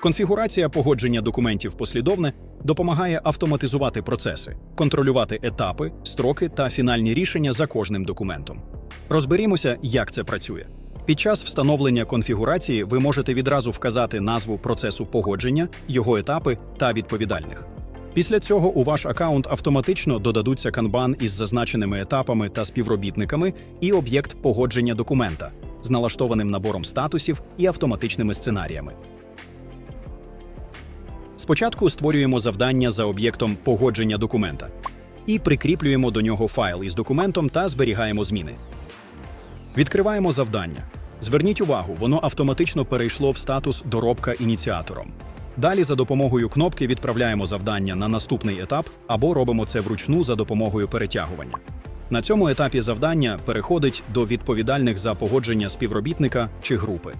Конфігурація погодження документів послідовне допомагає автоматизувати процеси, контролювати етапи, строки та фінальні рішення за кожним документом. Розберімося, як це працює. Під час встановлення конфігурації ви можете відразу вказати назву процесу погодження, його етапи та відповідальних. Після цього у ваш аккаунт автоматично додадуться канбан із зазначеними етапами та співробітниками і об'єкт погодження документа з налаштованим набором статусів і автоматичними сценаріями. Спочатку створюємо завдання за об'єктом погодження документа і прикріплюємо до нього файл із документом та зберігаємо зміни. Відкриваємо завдання. Зверніть увагу, воно автоматично перейшло в статус доробка ініціатором. Далі за допомогою кнопки відправляємо завдання на наступний етап або робимо це вручну за допомогою перетягування. На цьому етапі завдання переходить до відповідальних за погодження співробітника чи групи.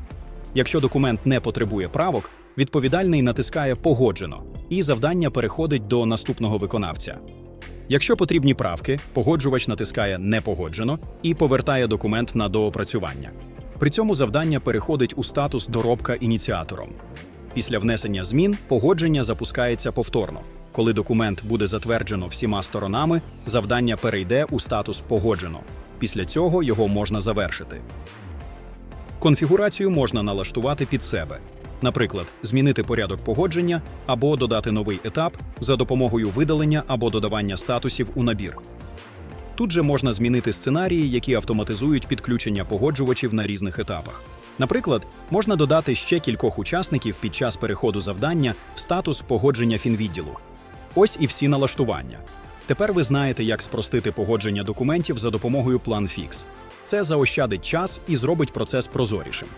Якщо документ не потребує правок, відповідальний натискає Погоджено і завдання переходить до наступного виконавця. Якщо потрібні правки, погоджувач натискає Не погоджено і повертає документ на доопрацювання. При цьому завдання переходить у статус доробка ініціатором. Після внесення змін погодження запускається повторно. Коли документ буде затверджено всіма сторонами, завдання перейде у статус Погоджено. Після цього його можна завершити. Конфігурацію можна налаштувати під себе. Наприклад, змінити порядок погодження або додати новий етап за допомогою видалення або додавання статусів у набір. Тут же можна змінити сценарії, які автоматизують підключення погоджувачів на різних етапах. Наприклад, можна додати ще кількох учасників під час переходу завдання в статус погодження фінвідділу. Ось і всі налаштування. Тепер ви знаєте, як спростити погодження документів за допомогою PlanFix. Це заощадить час і зробить процес прозорішим.